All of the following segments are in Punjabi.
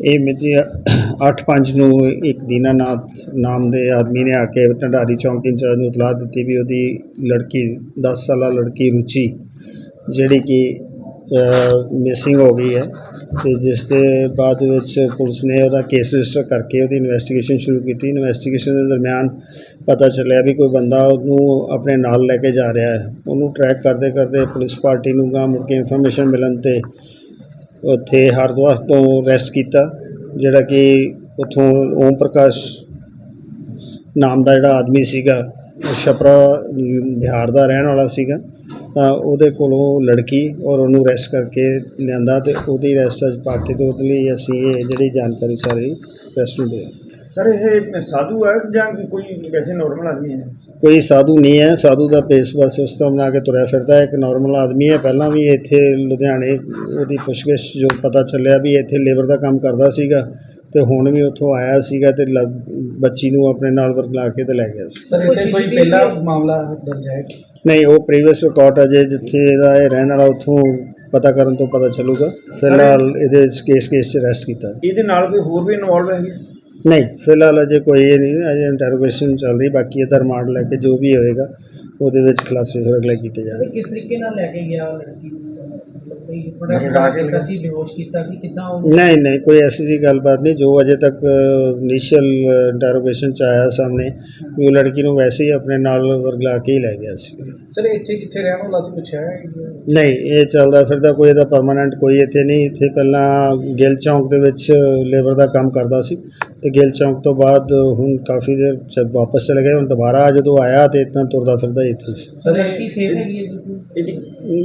ਇਹ ਮਿਤੀ 8/5 ਨੂੰ ਇੱਕ ਦੀਨਾਨਾਥ ਨਾਮ ਦੇ ਆਦਮੀ ਨੇ ਆ ਕੇ ਢੰਡਾਰੀ ਚੌਂਕ ਇੰਚਾਰਜ ਨੂੰ ਇਤਲਾਹ ਦਿੱਤੀ ਵੀ ਉਹਦੀ ਲੜਕੀ 10 ਸਾਲਾ ਲੜਕੀ ਰੁਚੀ, ਜਿਹੜੀ ਕਿ ਮਿਸਿੰਗ ਹੋ ਗਈ ਹੈ ਤੇ ਜਿਸ ਦੇ ਬਾਅਦ ਵਿੱਚ ਪੁਲਿਸ ਨੇ ਉਹਦਾ ਕੇਸ ਰਜਿਸਟਰ ਕਰਕੇ ਉਹਦੀ ਇਨਵੈਸਟੀਗੇਸ਼ਨ ਸ਼ੁਰੂ ਕੀਤੀ। ਇਨਵੈਸਟੀਗੇਸ਼ਨ ਦੇ ਦਰਮਿਆਨ ਪਤਾ ਚੱਲਿਆ ਵੀ ਕੋਈ ਬੰਦਾ ਉਹਨੂੰ ਆਪਣੇ ਨਾਲ ਲੈ ਕੇ ਜਾ ਰਿਹਾ ਹੈ। ਉਹਨੂੰ ਟਰੈਕ ਕਰਦੇ ਕਰਦੇ ਪੁਲਿਸ ਪਾਰਟੀ ਨੂੰ ਗਾਂ ਮੁੜ ਕੇ ਇਨਫੋਰਮੇਸ਼ਨ ਮਿਲਣ ਤੇ ਉੱਥੇ ਹਰਿਦੁਆਰ ਤੋਂ ਰੈਸਟ ਕੀਤਾ, ਜਿਹੜਾ ਕਿ ਉੱਥੋਂ ਓਮ ਪ੍ਰਕਾਸ਼ ਨਾਮ ਦਾ ਜਿਹੜਾ ਆਦਮੀ ਸੀਗਾ, ਉਹ ਛਪਰਾ ਬਿਹਾਰ ਦਾ ਰਹਿਣ ਵਾਲਾ ਸੀਗਾ, ਤਾਂ ਉਹਦੇ ਕੋਲੋਂ ਲੜਕੀ ਔਰ ਉਹਨੂੰ ਰੈਸਟ ਕਰਕੇ ਲਿਆਂਦਾ ਤੇ ਉਹਦੀ ਰੈਸਟ ਅੱਜ ਪਾ ਕੇ ਤੇ ਉਹਦੇ ਲਈ ਅਸੀਂ ਇਹ ਜਿਹੜੀ ਜਾਣਕਾਰੀ ਸਾਰੀ ਪ੍ਰੈਸ ਨੂੰ ਦੇ ਸਰ ਇਹ ਸਾਧੂ ਹੈ ਜਾਂ ਕੋਈ ਵੈਸੇ ਨਾਰਮਲ ਆਦਮੀ ਹੈ? ਕੋਈ ਸਾਧੂ ਨਹੀਂ ਹੈ। ਸਾਧੂ ਦਾ ਪੇਸ ਬਸ ਉਸ ਤਰ੍ਹਾਂ ਬਣਾ ਕੇ ਤੁਰਿਆ ਫਿਰਦਾ ਹੈ। ਇੱਕ ਨਾਰਮਲ ਆਦਮੀ ਹੈ। ਪਹਿਲਾਂ ਵੀ ਇੱਥੇ ਲੁਧਿਆਣੇ ਉਹਦੀ ਪੁੱਛਗਿੱਛ ਜੋ ਪਤਾ ਚੱਲਿਆ ਵੀ ਇੱਥੇ ਲੇਬਰ ਦਾ ਕੰਮ ਕਰਦਾ ਸੀਗਾ ਤੇ ਹੁਣ ਵੀ ਉੱਥੋਂ ਆਇਆ ਸੀਗਾ ਤੇ ਲ- ਬੱਚੀ ਨੂੰ ਆਪਣੇ ਨਾਲ ਵਰਗਲਾ ਕੇ ਤੇ ਲੈ ਗਿਆ ਸੀ। ਸਰ ਇੱਥੇ ਕੋਈ ਪਹਿਲਾ ਮਾਮਲਾ ਦਰਜ ਹੈ? ਨਹੀਂ ਉਹ ਪ੍ਰੀਵੀਅਸ ਰਿਕਾਰਡ ਅਜੇ ਜਿੱਥੇ ਇਹਦਾ ਇਹ ਰਹਿਣ ਵਾਲਾ ਉੱਥੋਂ ਪਤਾ ਕਰਨ ਤੋਂ ਪਤਾ ਚੱਲੂਗਾ। ਫਿਲਹਾਲ ਇਹਦੇ ਕੇਸ ਕੇਸ 'ਚ ਅਰੈਸਟ ਕੀਤਾ। ਇਹਦੇ ਨਾਲ ਕੋਈ ਹੋਰ ਵੀ ਇਨਵੋਲਵ ਹੈਗੇ? ਨਹੀਂ। ਫਿਲਹਾਲ ਅਜੇ ਕੋਈ ਇਹ ਨਹੀਂ ਅਜੇ ਇੰਟਰੋਗੇਸ਼ਨ ਚੱਲ ਰਹੀ ਬਾਕੀ ਇਹਦਾ ਰਿਮਾਂਡ ਲੈ ਕੇ ਜੋ ਵੀ ਹੋਏਗਾ ਉਹਦੇ ਵਿੱਚ ਖੁਲਾਸੇ ਫਿਰ ਅਗਲੇ ਕੀਤੇ ਜਾਣਗੇ। ਕਿਸ ਤਰੀਕੇ ਨਾਲ ਲੈ ਕੇ ਗਿਆ ਲੜਕੀ ਨੂੰ? ਕੋਈ ਲਗਾ ਪ੍ਰੋਡਕਟ ਕੇ ਕੀਤਾ ਸੀ ਬੇਹੋਸ਼ ਕੀਤਾ ਸੀ ਕਿਦਾਂ ਉਹ ਨਹੀਂ ਨਹੀਂ ਕੋਈ ਐਸੀ ਜੀ ਗੱਲਬਾਤ ਨਹੀਂ ਜੋ ਅਜੇ ਤੱਕ ਇਨੀਸ਼ੀਅਲ ਇੰਟਰੋਗੇਸ਼ਨ ਚ ਆਇਆ ਸਾਹਮਣੇ ਵੀ ਉਹ ਲੜਕੀ ਨੂੰ ਵੈਸੇ ਹੀ ਆਪਣੇ ਨਾਲ ਵਰਗਲਾ ਕੇ ਹੀ ਲੈ ਗਿਆ ਸੀ। ਸਰ ਇੱਥੇ ਕਿੱਥੇ ਰਹਿਣ ਵਾਲਾ ਸੀ ਪੁੱਛਿਆ ਨਹੀਂ ਇਹ ਚੱਲਦਾ ਫਿਰਦਾ ਕੋਈ ਇਹਦਾ ਪਰਮਾਨੈਂਟ ਕੋਈ ਇੱਥੇ ਨਹੀਂ ਇੱਥੇ ਪਹਿਲਾਂ ਗਿੱਲ ਚੌਂਕ ਦੇ ਵਿੱਚ ਲੇਬਰ ਦਾ ਕੰਮ ਕਰਦਾ ਸੀ ਤੇ ਗਿੱਲ ਚੌਂਕ ਤੋਂ ਬਾਅਦ ਹੁਣ ਕਾਫੀ ਦੇਰ ਵਾਪਸ ਚਲੇ ਗਏ ਹੁਣ ਦੁਬਾਰਾ ਜਦੋਂ ਆਇਆ ਤੇ ਇਤਾਂ ਤੁਰਦਾ ਫਿਰਦਾ ਇੱਥੇ। ਸਰ ਲੜਕੀ ਸੇਫ ਹੈਗੀ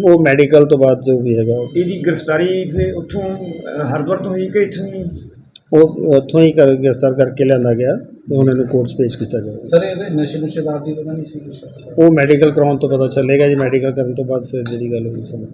ਉਹ ਮੈਡੀਕਲ ਤੋਂ ਬਾਅਦ ਜੋ ਵੀ ਹੈਗਾ ਇਹਦੀ ਗ੍ਰਿਫਤਾਰੀ ਫਿਰ ਉੱਥੋਂ ਅਹ, ਹਰਿਦੁਆਰ ਤੋਂ ਹੋਈ ਕਿ ਇੱਥੋਂ ਹੀ? ਉਹ ਉੱਥੋਂ ਹੀ ਕਰ ਗ੍ਰਿਫਤਾਰ ਕਰਕੇ ਲਿਆਂਦਾ ਗਿਆ ਤੇ ਹੁਣ ਇਹਨੂੰ ਕੋਰਟ 'ਚ ਪੇਸ਼ ਕੀਤਾ ਜਾਵੇਗਾ ਸਰ ਇਹਦੇ ਨਸ਼ੇ ਨੁਸ਼ੇ ਦਾ ਆਦੀ ਤਾਂ ਨਹੀਂ ਸੀ ਕੁਛ। ਉਹ ਮੈਡੀਕਲ ਕਰਾਉਣ ਤੋਂ ਪਤਾ ਚੱਲੇਗਾ ਜੀ ਮੈਡੀਕਲ ਕਰਨ ਤੋਂ ਬਾਅਦ ਫਿਰ ਜਿਹੜੀ ਗੱਲ ਹੋਈ ਸਮਝ